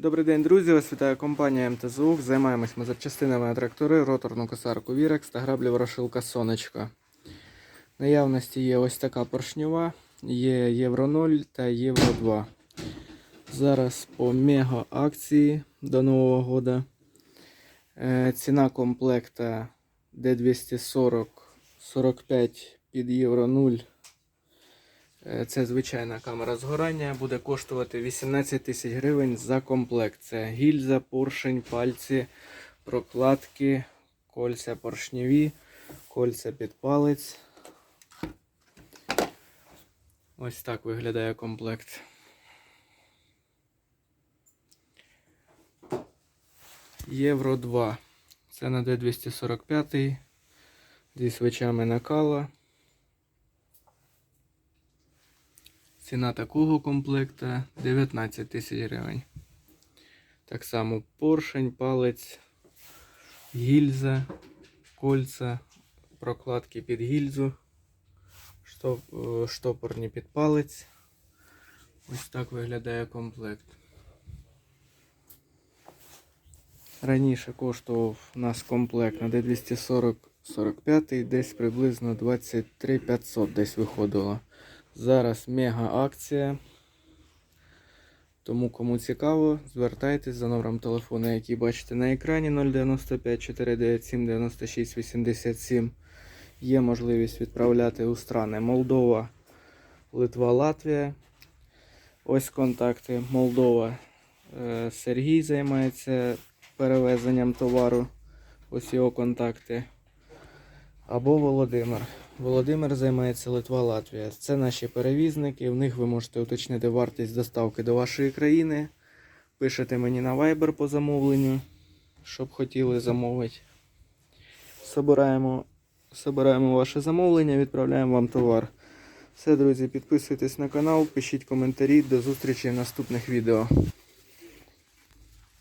Добрий день, друзі! Вас вітає компанія МТЗУК. Займаємось ми запчастинами на трактори, роторну косарку Вірекс та граблі ворошилка Сонечка. Наявності є ось така поршньова, є Євро 0 та Євро 2. Зараз по мега акції до Нового года. Е, Ціна комплекта D240 45 під Євро 0. Е, Це звичайна камера згорання, буде коштувати 18 тисяч гривень за комплект. Це гільза, поршень, пальці, прокладки, кольця поршневі, кольця під палець. Ось так виглядає комплект. Євро 2. Це на D245 зі свечами накала. Ціна такого комплекта 19 тисяч гривень. Так само поршень, палець, гільза, кольца, прокладки під гільзу, штоп- е, штопорні під палець. Ось так виглядає комплект. Раніше коштував у нас комплект на D240 45 десь приблизно 23 500 десь виходило. Зараз мега акція. Тому кому цікаво, звертайтесь за номером телефону, який бачите на екрані 095 497 96 87. Є можливість відправляти у страни Молдова, Литва, Латвія. Ось контакти. Молдова. Е, Сергій займається перевезенням товару. Ось його контакти. Або Володимир. Володимир займається Литва, Латвія. Це наші перевізники. В них ви можете уточнити вартість доставки до вашої країни. Пишете мені на Viber по замовленню, щоб хотіли замовити. Собираємо, собираємо ваше замовлення, відправляємо вам товар. Все, друзі, підписуйтесь на канал, пишіть коментарі. До зустрічі в наступних відео.